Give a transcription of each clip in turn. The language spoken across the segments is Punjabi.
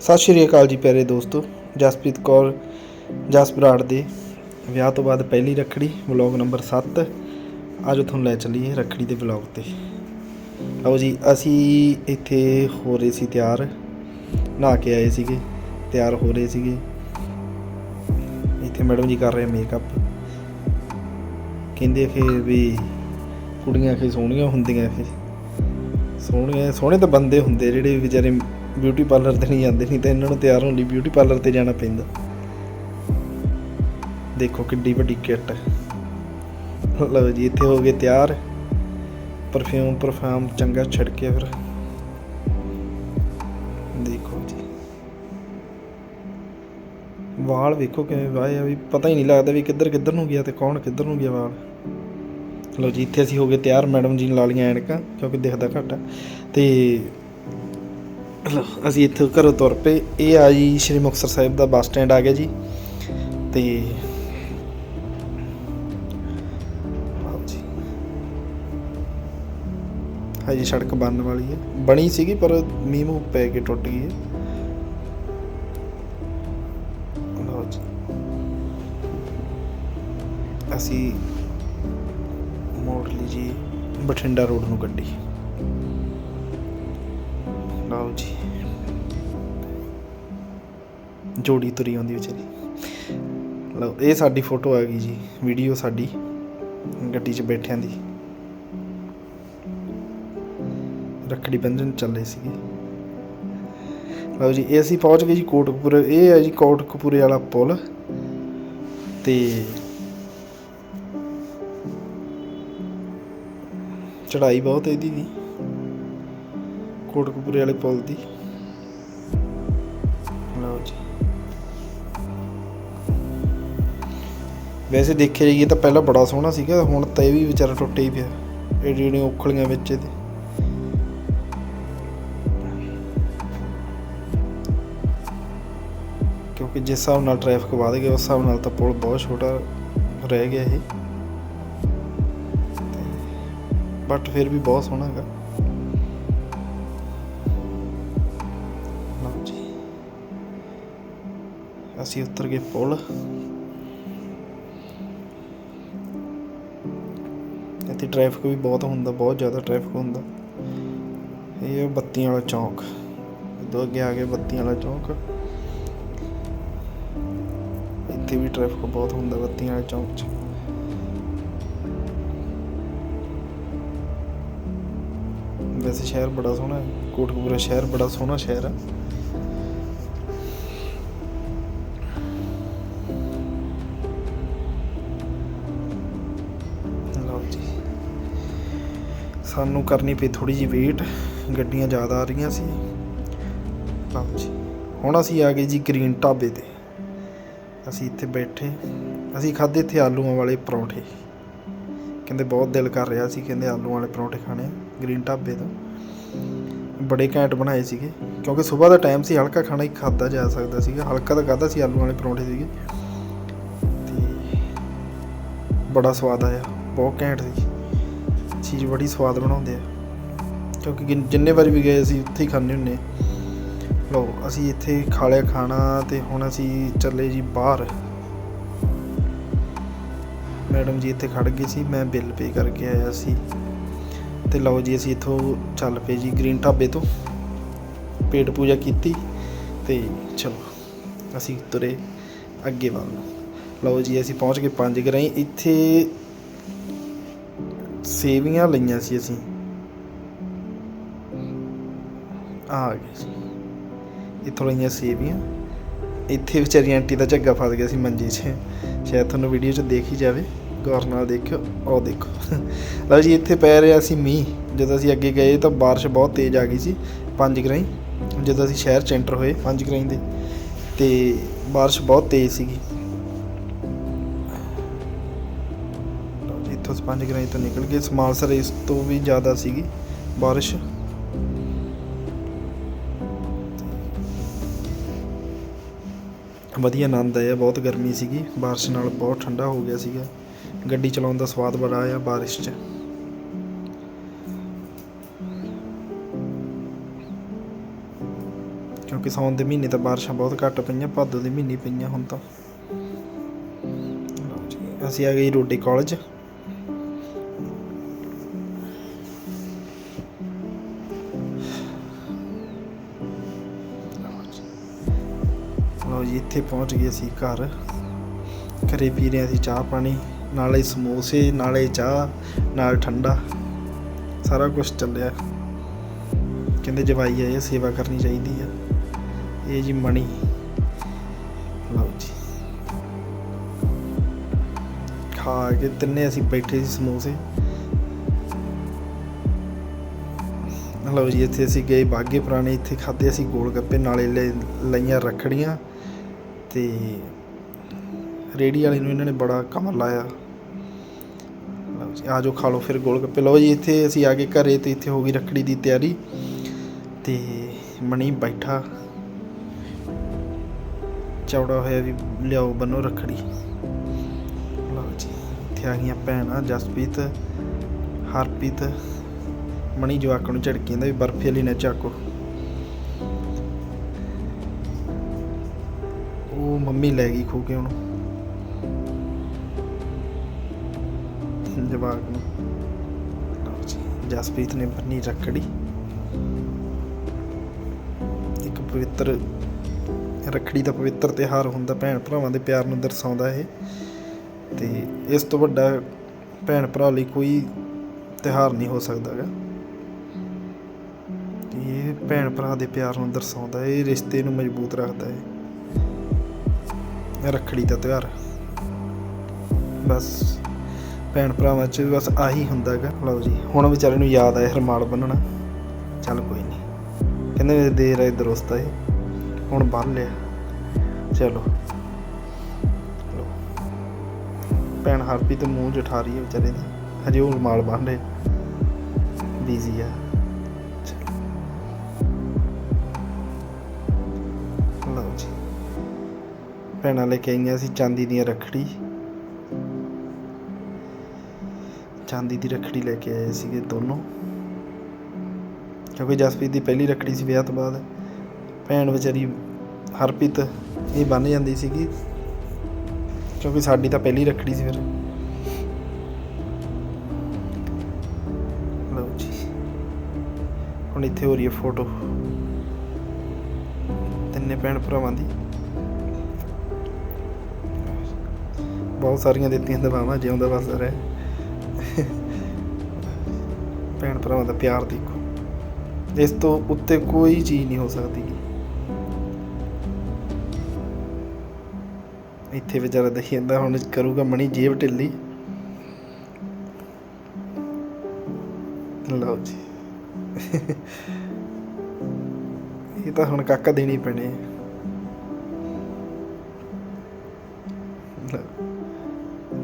ਸਤਿ ਸ਼੍ਰੀ ਅਕਾਲ ਜੀ ਪਿਆਰੇ ਦੋਸਤੋ, ਜਸਪ੍ਰੀਤ ਕੌਰ ਜਸ ਬਰਾੜ ਦੇ ਵਿਆਹ ਤੋਂ ਬਾਅਦ ਪਹਿਲੀ ਰੱਖੜੀ, ਵਲੌਗ ਨੰਬਰ 7 ਅੱਜ ਤੁਹਾਨੂੰ ਲੈ ਚੱਲੀਏ ਰੱਖੜੀ ਦੇ ਵਲੌਗ ਤੇ। ਲਓ ਜੀ, ਅਸੀਂ ਇੱਥੇ ਹੋ ਰਹੇ ਸੀ ਤਿਆਰ, ਨਹਾ ਕੇ ਆਏ ਸੀਗੇ, ਤਿਆਰ ਹੋ ਰਹੇ ਸੀਗੇ। ਇੱਥੇ ਮੈਡਮ ਜੀ ਕਰ ਰਹੇ ਮੇਕਅਪ ਕਹਿੰਦੇ ਕਿ ਵੀ ਕੁੜੀਆਂ ਕਿ ਸੋਹਣੀਆਂ ਹੁੰਦੀਆਂ ਕਿ ਸੋਹਣੀਆਂ, ਸੋਹਣੇ ਤਾਂ ਬੰਦੇ ਹੁੰਦੇ ਜਿਹੜੇ ਵਿਚਾਰੇ ਬਿਊਟੀ ਪਾਰਲਰ ਤੇ ਨਹੀਂ ਜਾਂਦੇ, ਨਹੀਂ ਤਾਂ ਇਹਨਾਂ ਨੂੰ ਤਿਆਰ ਹੋਣ ਲਈ ਬਿਊਟੀ ਪਾਰਲਰ ਤੇ ਜਾਣਾ ਪੈਂਦਾ। ਦੇਖੋ ਕਿੱਡੀ ਵੱਡੀ ਕਿੱਟ ਲਓ ਜੀ, ਇੱਥੇ ਹੋ ਗਏ ਤਿਆਰ। ਪਰਫਿਊਮ ਪਰਫਾਮ ਚੰਗਾ ਛਿੜਕੇ ਫਿਰ। ਦੇਖੋ ਜੀ। ਵਾਲ ਵੇਖੋ ਕਿਵੇਂ ਵਾਏ ਆ, ਵੀ ਪਤਾ ਹੀ ਨਹੀਂ ਲੱਗਦਾ ਵੀ ਕਿੱਧਰ ਕਿੱਧਰ ਨੂੰ ਗਿਆ ਤੇ ਕੌਣ ਕਿੱਧਰ ਨੂੰ ਗਿਆ ਵਾਲ। ਲਓ ਜੀ, ਇੱਥੇ ਅਸੀਂ ਹੋ ਗਏ ਤਿਆਰ ਮੈਡਮ ਜੀ ਨੇ ਲਾ ਲਈਆਂ ਐਨਕਾਂ, ਕਿਉਂਕਿ ਦਿਖਦਾ ਘੱਟ ਆ। ਤੇ ਅਸੀਂ ਇੱਥੋਂ ਘਰੋਂ ਤੁਰ ਪਏ। ਇਹ ਆ ਜੀ ਸ਼੍ਰੀ ਮੁਕਤਸਰ ਸਾਹਿਬ ਦਾ ਬੱਸ ਸਟੈਂਡ ਆ ਗਿਆ ਜੀ। ਤੇ ਆਓ ਹਜੇ ਸੜਕ ਬਣਨ ਵਾਲੀ ਹੈ। ਬਣੀ ਸੀਗੀ, ਪਰ ਮੀਂਹ ਮੂੰਹ ਪੈ ਕੇ ਟੁੱਟ ਗਈ ਹੈ। ਲਓ ਜੀ। ਅਸੀਂ ਮੋੜ ਲਈ ਜੀ ਬਠਿੰਡਾ ਰੋਡ ਨੂੰ ਗੱਡੀ ਲਓ ਜੀ। ਜੋੜੀ ਤੁਰੀ ਆਉਂਦੀ ਵਿਚਾਰੀ। ਲਓ, ਇਹ ਸਾਡੀ ਫੋਟੋ ਆ ਗਈ ਜੀ, ਵੀਡੀਓ ਸਾਡੀ ਗੱਡੀ 'ਚ ਬੈਠਿਆਂ ਦੀ। ਰੱਖੜੀ ਬੰਧਨ ਚੱਲੇ ਸੀਗੇ। ਲਓ ਜੀ, ਇਹ ਅਸੀਂ ਪਹੁੰਚ ਗਏ ਜੀ ਕੋਟਕਪੂਰੇ, ਇਹ ਹੈ ਜੀ ਕੋਟਕਪੂਰੇ ਵਾਲਾ ਪੁਲ। ਤੇ ਚੜਾਈ ਬਹੁਤ ਹੈ ਇਹਦੀ ਵੀ, ਕੋਟਕਪੂਰੇ ਵਾਲੇ ਪੁਲ ਦੀ। ਲਓ ਜੀ। ਵੈਸੇ ਦੇਖਿਆ ਜਾਈਏ ਤਾਂ ਪਹਿਲਾਂ ਬੜਾ ਸੋਹਣਾ ਸੀਗਾ, ਹੁਣ ਤਾਂ ਇਹ ਵੀ ਵਿਚਾਰਾ ਟੁੱਟੇ ਹੀ ਪਿਆ ਏਡੀ ਏਡੀਆਂ ਉਖਲੀਆਂ ਵਿੱਚ ਇਹਦੇ। ਕਿਉਂਕਿ ਜਿਸ ਹਿਸਾਬ ਨਾਲ ਟ੍ਰੈਫਿਕ ਵਧ ਗਿਆ, ਉਸ ਹਿਸਾਬ ਨਾਲ ਤਾਂ ਪੁਲ ਬਹੁਤ ਛੋਟਾ ਰਹਿ ਗਿਆ ਇਹ। ਬਟ ਫਿਰ ਵੀ ਬਹੁਤ ਸੋਹਣਾ ਹੈਗਾ। ਅਸੀਂ ਉਤਰ ਗਏ ਪੁਲ। ਇੱਥੇ ਟ੍ਰੈਫਿਕ ਵੀ ਬਹੁਤ ਹੁੰਦਾ, ਬਹੁਤ ਜ਼ਿਆਦਾ ਟ੍ਰੈਫਿਕ ਹੁੰਦਾ। ਇਹ ਹੈ ਬੱਤੀਆਂ ਵਾਲਾ ਚੌਂਕ। ਦੋ ਅੱਗੇ ਆ ਗਏ ਬੱਤੀਆਂ ਵਾਲਾ ਚੌਂਕ। ਇੱਥੇ ਵੀ ਟ੍ਰੈਫਿਕ ਬਹੁਤ ਹੁੰਦਾ ਬੱਤੀਆਂ ਵਾਲੇ ਚੌਂਕ 'ਚ। ਵੈਸੇ ਸ਼ਹਿਰ ਬੜਾ ਸੋਹਣਾ ਹੈ। ਕੋਟਕਪੂਰਾ ਸ਼ਹਿਰ ਬੜਾ ਸੋਹਣਾ ਸ਼ਹਿਰ ਹੈ। ਸਾਨੂੰ ਕਰਨੀ ਪਈ ਥੋੜੀ ਜਿਹੀ ਵੇਟ ਗੱਡੀਆਂ ਜ਼ਿਆਦਾ ਆ ਰਹੀਆਂ ਸੀ। ਲਓ ਹੁਣ ਅਸੀਂ ਆ ਗਏ ਜੀ ਗ੍ਰੀਨ ਢਾਬੇ ਤੇ। ਅਸੀਂ ਇੱਥੇ ਬੈਠੇ, ਅਸੀਂ ਖਾਦੇ ਇੱਥੇ ਆਲੂਆਂ ਵਾਲੇ ਪਰੌਂਠੇ। ਕਹਿੰਦੇ ਬਹੁਤ ਦਿਲ ਕਰ ਰਿਹਾ ਸੀ ਕਹਿੰਦੇ ਆਲੂ ਵਾਲੇ ਪਰੌਂਠੇ ਖਾਣੇ ਆ ਗ੍ਰੀਨ ਢਾਬੇ ਤੋਂ। ਬੜੇ ਘੈਂਟ ਬਣਾਏ ਸੀਗੇ, ਕਿਉਂਕਿ ਸਵੇਰ ਦਾ ਟਾਈਮ ਸੀ, ਹਲਕਾ ਖਾਣਾ ਹੀ ਖਾਦਾ ਜਾ ਸਕਦਾ ਸੀਗਾ। ਹਲਕਾ ਤਾਂ ਖਾਦਾ ਸੀ ਆਲੂ ਵਾਲੇ ਪਰੌਂਠੇ ਸੀਗੇ। ਤੇ ਬੜਾ ਸਵਾਦ ਆਇਆ, ਬਹੁਤ ਘੈਂਟ ਸੀ। ਚੀਜ਼ ਬੜੀ ਸਵਾਦ ਬਣਾਉਂਦੇ ਆ। ਕਿਉਂਕਿ ਜਿੰਨੇ ਵਾਰੀ ਵੀ ਗਏ ਅਸੀਂ ਉੱਥੇ ਹੀ ਖਾਂਦੇ ਹੁੰਨੇ ਲਓ, ਅਸੀਂ ਇੱਥੇ ਖਾ ਲਿਆ ਖਾਣਾ ਤੇ ਹੁਣ ਅਸੀਂ ਚੱਲੇ ਜੀ ਬਾਹਰ। ਮੈਡਮ ਜੀ ਇੱਥੇ ਖੜ ਗਏ ਸੀ, ਮੈਂ ਬਿੱਲ ਪੇ ਕਰਕੇ ਆਇਆ ਸੀ। ਤੇ ਲਓ ਜੀ ਅਸੀਂ ਇੱਥੋਂ ਚੱਲ ਪਏ ਜੀ ਗ੍ਰੀਨ ਢਾਬੇ ਤੋਂ। ਪੇਟ ਪੂਜਾ ਕੀਤੀ ਤੇ ਚਲੋ, ਅਸੀਂ ਤੁਰੇ ਅੱਗੇ ਵੱਲ। ਲਓ ਜੀ ਅਸੀਂ ਪਹੁੰਚ ਗਏ ਪੰਜ ਗਰਾਈ ਇੱਥੇ ਸੇਵੀਆਂ ਲਈਆਂ ਸੀ ਅਸੀਂ। ਆ ਗਏ ਜੀ ਇੱਥੋਂ ਲਈਆਂ ਸੇਵੀਆਂ। ਇੱਥੇ ਵਿਚਾਰੀ ਆਂਟੀ ਦਾ ਝੱਗਾ ਫਸ ਗਿਆ ਸੀ ਮੰਜੀ 'ਚ। ਸ਼ਾਇਦ ਤੁਹਾਨੂੰ ਵੀਡੀਓ 'ਚ ਦੇਖ ਹੀ ਜਾਵੇ। ਗੌਰ ਨਾਲ ਦੇਖਿਓ। ਉਹ ਦੇਖੋ। ਲਓ ਜੀ, ਇੱਥੇ ਪੈ ਰਿਹਾ ਸੀ ਮੀਂਹ। ਜਦੋਂ ਅਸੀਂ ਅੱਗੇ ਗਏ ਤਾਂ ਬਾਰਿਸ਼ ਬਹੁਤ ਤੇਜ਼ ਆ ਗਈ ਸੀ। ਪੰਜ ਗਰਾਈ। ਜਦੋਂ ਅਸੀਂ ਸ਼ਹਿਰ ਚ ਐਂਟਰ ਹੋਏ, ਪੰਜ ਗਰਾਈ ਦੇ। ਤੇ ਬਾਰਿਸ਼ ਬਹੁਤ ਤੇਜ਼ ਸੀਗੀ। ਲਓ ਪੰਜ ਗਰਾਈ ਤੋਂ ਨਿਕਲ ਗਏ। ਸਮਾਲਸਰ ਇਸ ਤੋਂ ਵੀ ਜ਼ਿਆਦਾ ਸੀਗੀ। ਬਾਰਿਸ਼। ਵਧੀਆ ਆਨੰਦ ਆਇਆ, ਬਹੁਤ ਗਰਮੀ ਸੀਗੀ। ਬਾਰਿਸ਼ ਨਾਲ ਬਹੁਤ ਠੰਡਾ ਹੋ ਗਿਆ ਸੀਗਾ। ਗੱਡੀ ਚਲਾਉਣ ਦਾ ਸਵਾਦ ਬੜਾ ਆਇਆ ਬਾਰਿਸ਼ 'ਚ। ਕਿਉਂਕਿ ਕਿਉਂਕਿ ਸਾਉਣ ਦੇ ਮਹੀਨੇ ਤਾਂ ਬਾਰਿਸ਼ਾਂ ਬਹੁਤ ਘੱਟ ਪਈਆਂ, ਭਾਦੋ ਦੇ ਮਹੀਨੇ ਪਈਆਂ ਹੁਣ ਤਾਂ। ਅਸੀਂ ਆ ਗਏ ਰੋਡੇ ਕਾਲਜ। ਇੱਥੇ ਪਹੁੰਚ ਗਏ ਅਸੀਂ ਘਰ। ਘਰੇ ਪੀ ਰਹੇ ਅਸੀਂ ਚਾਹ ਪਾਣੀ ਨਾਲੇ ਸਮੋਸੇ ਨਾਲੇ ਚਾਹ ਨਾਲ ਠੰਡਾ। ਸਾਰਾ ਕੁਝ ਚੱਲਿਆ। ਕਹਿੰਦੇ ਜਵਾਈ ਆਏ ਆ, ਸੇਵਾ ਕਰਨੀ ਚਾਹੀਦੀ ਆ। ਇਹ ਜੀ ਮਣੀ। ਲਓ ਜੀ। ਖਾ ਕੇ ਤਿੰਨੇ ਅਸੀਂ ਬੈਠੇ ਸੀ ਸਮੋਸੇ। ਲਓ ਜੀ ਇੱਥੇ ਅਸੀਂ ਗਏ ਬਾਗੇ ਪੁਰਾਣੇ ਇੱਥੇ ਖਾਦੇ ਅਸੀਂ ਗੋਲ ਗੱਪੇ ਨਾਲੇ ਲੈ- ਲਈਆਂ ਰੱਖੜੀਆਂ। ਤੇ ਰੇੜੀ ਵਾਲੇ ਨੂੰ ਇਹਨਾਂ ਨੇ ਬੜਾ ਕਮਰ ਲਾਇਆ। ਲਓ ਜੀ, ਆ ਜਾਓ, ਖਾ ਲਓ, ਫਿਰ ਗੋਲ ਗੱਪੇ। ਲਓ ਜੀ, ਇੱਥੇ ਅਸੀਂ ਆ ਗਏ ਘਰੇ ਤੇ ਇੱਥੇ ਹੋ ਗਈ ਰੱਖੜੀ ਦੀ ਤਿਆਰੀ। ਤੇ ਮਣੀ ਬੈਠਾ। ਚੌੜਾ ਹੋਇਆ ਵੀ ਲਿਆਓ, ਬੰਨੋ ਰੱਖੜੀ। ਲਓ ਜੀ, ਇੱਥੇ ਆ ਗਈਆਂ ਭੈਣਾਂ, ਜਸਪ੍ਰੀਤ, ਹਰਪ੍ਰੀਤ। ਮਣੀ ਜਵਾਕ ਨੂੰ ਝੜਕੀ ਜਾਂਦਾ ਵੀ ਬਰਫੀ ਵਾਲੀ ਨਾ ਚਾਕੋ। ਮੰਮੀ ਲੈ ਗਈ ਖੋ ਕੇ ਉਹਨੂੰ ਜਵਾਕ ਨੂੰ। ਜਸਪ੍ਰੀਤ ਨੇ ਬੰਨੀ ਰੱਖੜੀ। ਇੱਕ ਪਵਿੱਤਰ ਰੱਖੜੀ ਦਾ ਪਵਿੱਤਰ ਤਿਉਹਾਰ ਹੁੰਦਾ, ਭੈਣ ਭਰਾਵਾਂ ਦੇ ਪਿਆਰ ਨੂੰ ਦਰਸਾਉਂਦਾ ਇਹ। ਤੇ ਇਸ ਤੋਂ ਵੱਡਾ ਭੈਣ ਭਰਾ ਲਈ ਕੋਈ ਤਿਉਹਾਰ ਨਹੀਂ ਹੋ ਸਕਦਾਗਾ ਇਹ ਭੈਣ ਭਰਾ ਦੇ ਪਿਆਰ ਨੂੰ ਦਰਸਾਉਂਦਾ ਹੈ ਇਹ ਰਿਸ਼ਤੇ ਨੂੰ ਮਜ਼ਬੂਤ ਰੱਖਦਾ ਹੈ। ਰੱਖੜੀ ਦਾ ਤਿਉਹਾਰ। ਬਸ ਭੈਣ ਭਰਾਵਾਂ 'ਚ ਬਸ ਆਹੀ ਹੁੰਦਾ ਹੈਗਾ। ਲਓ ਜੀ, ਹੁਣ ਵਿਚਾਰੇ ਨੂੰ ਯਾਦ ਆਇਆ ਹਰਮਾਲ ਬੰਨਣਾ। ਚੱਲ ਕੋਈ ਨਹੀਂ ਕਹਿੰਦੇ ਦੇਰ ਰਹੇ ਦਰੁਸਤ ਹੈ ਹੁਣ ਬੰਨ ਲਿਆ। ਚਲੋ। ਲਓ। ਭੈਣ ਹਰਪ੍ਰੀਤ ਮੂੰਹ ਜਠਾ ਰਹੀ ਹੈ ਵਿਚਾਰੇ ਦੀ। ਹਜੇ ਉਹ ਰੁਮਾਲ ਬੰਨ ਰਿਹਾ। ਬੀਜ਼ੀ ਆ। ਭੈਣਾਂ ਲੈ ਕੇ ਆਈਆਂ ਸੀ ਚਾਂਦੀ ਦੀਆਂ ਰੱਖੜੀ। ਚਾਂਦੀ ਦੀ ਰੱਖੜੀ ਲੈ ਕੇ ਆਏ ਸੀਗੇ ਦੋਨੋਂ। ਕਿਉਂਕਿ ਜਸਪ੍ਰੀਤ ਦੀ ਪਹਿਲੀ ਰੱਖੜੀ ਸੀ ਵਿਆਹ ਤੋਂ ਬਾਅਦ। ਭੈਣ ਵਿਚਾਰੀ ਹਰਪ੍ਰੀਤ, ਇਹ ਬੰਨ ਜਾਂਦੀ ਸੀਗੀ। ਕਿਉਂਕਿ ਸਾਡੀ ਤਾਂ ਪਹਿਲੀ ਰੱਖੜੀ ਸੀ ਫਿਰ। ਲਓ ਜੀ। ਹੁਣ ਇੱਥੇ ਹੋ ਰਹੀ ਹੈ ਫੋਟੋ। ਤਿੰਨੇ ਭੈਣ ਭਰਾਵਾਂ ਦੀ। ਬਹੁਤ ਸਾਰੀਆਂ ਦਿੱਤੀਆਂ ਦਵਾਵਾਂ, ਜਿਉਂਦਾ ਵਸਦਾ ਰਹੇ। ਭੈਣ ਭਰਾਵਾਂ ਦਾ ਪਿਆਰ ਦੇਖੋ। ਇਸ ਤੋਂ ਉੱਤੇ ਕੋਈ ਚੀਜ਼ ਨਹੀਂ ਹੋ ਸਕਦੀ। ਇੱਥੇ ਵਿਚਾਰਾ ਦੇਖੀ ਜਾਂਦਾ, ਹੁਣ ਕਰੂਗਾ ਮਣੀ ਜੇਬ ਢਿੱਲੀ। ਲਓ ਜੀ। ਇਹ ਤਾਂ ਹੁਣ ਕਾਕਾ ਦੇਣੀ ਪੈਣੇ। ਆ।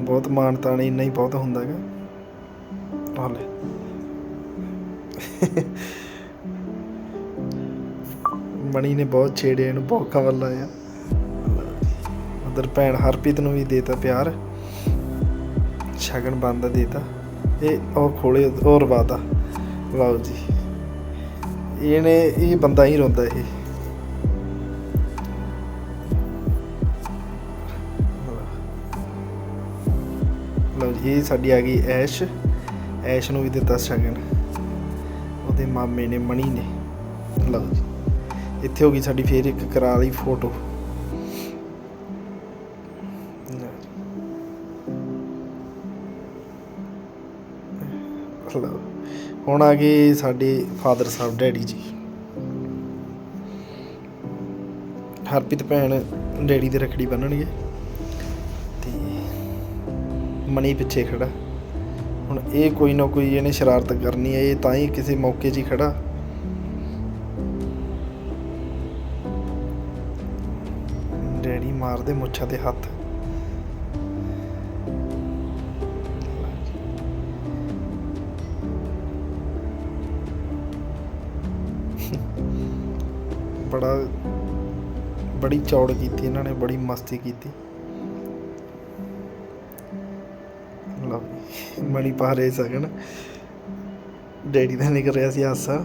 ਬਹੁਤ ਮਾਣ ਤਾਣ ਇੰਨਾ ਹੀ ਬਹੁਤ ਹੁੰਦਾ ਹੈਗਾ। ਆ ਮਣੀ ਨੇ ਬਹੁਤ ਛੇੜਿਆ ਇਹਨੂੰ, ਬਹੁਤ ਕਵਰ ਲਾਇਆ। ਉਧਰ ਭੈਣ ਹਰਪ੍ਰੀਤ ਨੂੰ ਵੀ ਦੇਤਾ ਪਿਆਰ। ਸ਼ਗਨ ਬੰਦਾ ਦੇਤਾ। ਇਹ ਉਹ ਖੋਲੇ ਹੋਰ ਰਵਾਤਾ ਲਓ ਜੀ। ਇਹਨੇ, ਇਹ ਬੰਦਾ ਹੀ ਰੋਂਦਾ ਇਹ। ਜੀ ਇਹ ਸਾਡੀ ਆ ਗਈ ਐਸ਼। ਐਸ਼ ਨੂੰ ਵੀ ਦਿੱਤਾ ਸ਼ਗਨ। ਉਹਦੇ ਮਾਮੇ ਨੇ, ਮਣੀ ਨੇ। ਲਓ ਜੀ। ਇੱਥੇ ਹੋ ਗਈ ਸਾਡੀ ਫੇਰ ਇੱਕ ਕਰਾ ਲਈ ਫੋਟੋ। ਲਓ। ਹੁਣ ਆ ਗਏ ਸਾਡੇ ਫਾਦਰ ਸਾਹਿਬ, ਡੈਡੀ ਜੀ। ਹਰਪ੍ਰੀਤ ਭੈਣ ਡੈਡੀ ਦੇ ਰੱਖੜੀ ਬੰਨਣਗੇ। ਮਨੀ ਪਿੱਛੇ ਖੜਾ। ਹੁਣ ਇਹ ਕੋਈ ਨਾ ਕੋਈ ਇਹਨੇ ਸ਼ਰਾਰਤ ਕਰਨੀ ਹੈ, ਇਹ ਤਾਂ ਹੀ ਕਿਸੇ ਮੌਕੇ 'ਚ ਹੀ ਖੜਾ। ਡੈਡੀ ਮਾਰਦੇ ਮੁੱਛਾਂ ਤੇ ਹੱਥ। ਬੜਾ, ਬੜੀ ਚੌੜ ਕੀਤੀ ਇਹਨਾਂ ਨੇ, ਬੜੀ ਮਸਤੀ ਕੀਤੀ। ਮਣੀ ਪਾ ਰਹੇ ਸਗਨ। ਡੈਡੀ ਦਾ ਨਿਕਲ ਰਿਹਾ ਸੀ ਹਾਸਾ।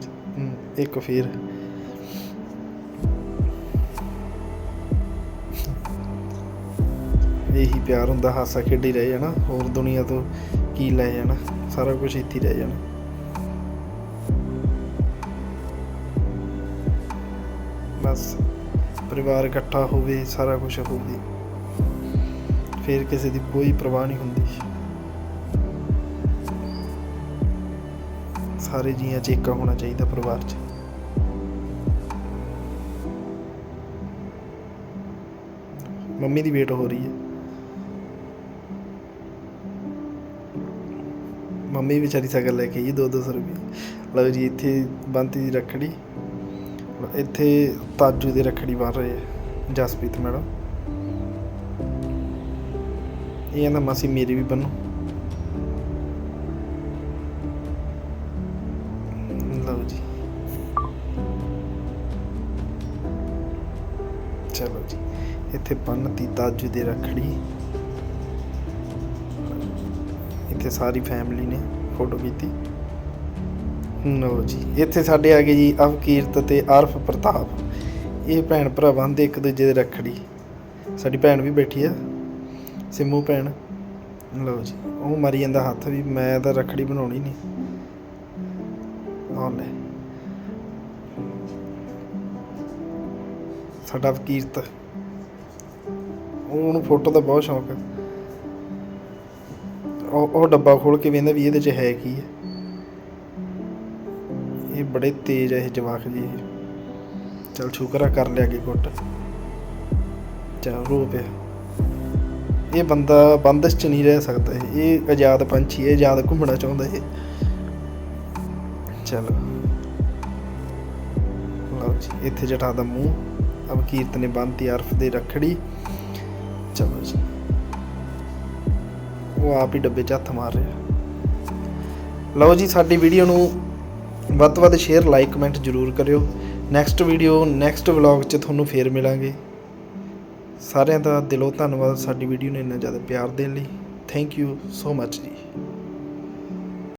ਜੀ ਇੱਕ ਫਿਰ। ਇਹੀ ਪਿਆਰ ਹੁੰਦਾ, ਹਾਸਾ ਖੇਡੀ ਰਹਿ ਜਾਣਾ, ਹੋਰ ਦੁਨੀਆ ਤੋਂ ਕੀ ਲੈ ਜਾਣਾ, ਸਾਰਾ ਕੁਝ ਇੱਥੇ ਰਹਿ ਜਾਣਾ। ਬਸ, ਪਰਿਵਾਰ ਇਕੱਠਾ ਹੋਵੇ, ਸਾਰਾ ਕੁਝ ਹੋਵੇ। ਫਿਰ ਕਿਸੇ ਦੀ ਕੋਈ ਪਰਵਾਹ ਨਹੀਂ ਹੁੰਦੀ। ਸਾਰੇ ਜੀਆਂ 'ਚ ਏਕਾ ਹੋਣਾ ਚਾਹੀਦਾ ਪਰਿਵਾਰ 'ਚ। ਮੰਮੀ ਦੀ ਵੇਟ ਹੋ ਰਹੀ ਹੈ। ਮੰਮੀ ਵਿਚਾਰੀ ਸਗਲ ਲੈ ਕੇ ਆਈ 2-200 ਰੁਪਏ ਲਓ ਜੀ, ਇੱਥੇ ਬੰਤੀ ਦੀ ਰੱਖੜੀ, ਇੱਥੇ ਤਾਜੂ ਦੀ ਰੱਖੜੀ ਬਣ ਰਹੇ ਹੈ, ਜਸਪ੍ਰੀਤ ਮੈਡਮ। ਇਹ ਕਹਿੰਦਾ ਮਾਸੀ ਮੇਰੀ ਵੀ ਬੰਨੋ ਲਓ ਜੀ। ਚਲੋ ਜੀ, ਇੱਥੇ ਬੰਨਤੀ ਤਾਜੂ ਦੀ ਰੱਖੜੀ। ਇੱਥੇ ਸਾਰੀ ਫੈਮਿਲੀ ਨੇ ਫੋਟੋ ਕੀਤੀ। ਲਓ ਜੀ, ਇੱਥੇ ਸਾਡੇ ਆ ਗਏ ਜੀ ਅਵਕੀਰਤ ਤੇ ਅਰਫ ਪ੍ਰਤਾਪ। ਇਹ ਭੈਣ ਭਰਾ ਬੰਦੇ ਇੱਕ ਦੂਜੇ ਦੇ ਰੱਖੜੀ। ਸਾਡੀ ਭੈਣ ਵੀ ਬੈਠੀ ਆ। ਸਿੰਮੂ ਭੈਣ। ਲਓ ਜੀ, ਉਹ ਮਰੀ ਜਾਂਦਾ ਹੱਥ ਵੀ, ਮੈਂ ਤਾਂ ਰੱਖੜੀ ਬਣਾਉਣੀ ਨਹੀਂ। ਆਹ ਲੈ। ਸਾਡਾ ਵਕੀਰਤ। ਉਹਨੂੰ ਫੋਟੋ ਦਾ ਬਹੁਤ ਸ਼ੌਂਕ ਹੈ। ਉਹ ਉਹ ਡੱਬਾ ਖੋਲ ਕੇ ਵੇਂਦਾ ਵੀ ਇਹਦੇ 'ਚ ਹੈ ਕੀ ਹੈ। ਇਹ ਬੜੇ ਤੇਜ਼ ਹੈ ਇਹ ਜਵਾਕ ਜੀ ਇਹ। ਚੱਲ ਸ਼ੁਕਰ ਆ, ਕਰ ਲਿਆ ਕਿ ਗੁੱਟ ਚਲ ਰੋ ਪਿਆ। ਇਹ ਬੰਦਾ ਬੰਦਸ਼ ਚ ਨਹੀਂ ਰਹਿ ਸਕਦਾ ਇਹ। ਆਜ਼ਾਦ ਪੰਛੀ ਹੈ ਆਜ਼ਾਦ ਘੁੰਮਣਾ ਚਾਹੁੰਦਾ ਹੈ ਚਲੋ। ਲਓ ਜੀ, ਇੱਥੇ ਜਟਾ ਦਾ ਮੂੰਹ। ਅਬ ਕੀਰਤ ਨੇ ਬੰਨਤੀ ਅਰਫ ਦੇ ਰੱਖੜੀ। ਚਲੋ ਜੀ। ਉਹ ਆਪ ਹੀ ਡੱਬੇ 'ਚ ਹੱਥ ਮਾਰ ਰਿਹਾ। ਲਓ ਜੀ, ਸਾਡੀ ਵੀਡੀਓ ਨੂੰ ਵੱਧ ਤੋਂ ਵੱਧ ਸ਼ੇਅਰ ਲਾਈਕ ਕਮੈਂਟ ਜ਼ਰੂਰ ਕਰਿਓ। ਨੈਕਸਟ ਵੀਡੀਓ ਨੈਕਸਟ ਵਲੌਗ 'ਚ ਤੁਹਾਨੂੰ ਫੇਰ ਮਿਲਾਂਗੇ। ਸਾਰਿਆਂ ਦਾ ਦਿਲੋਂ ਧੰਨਵਾਦ, ਸਾਡੀ ਵੀਡੀਓ ਨੂੰ ਇੰਨਾ ਜ਼ਿਆਦਾ ਪਿਆਰ ਦੇਣ ਲਈ। ਥੈਂਕ ਯੂ ਸੋ ਮੱਚ ਜੀ।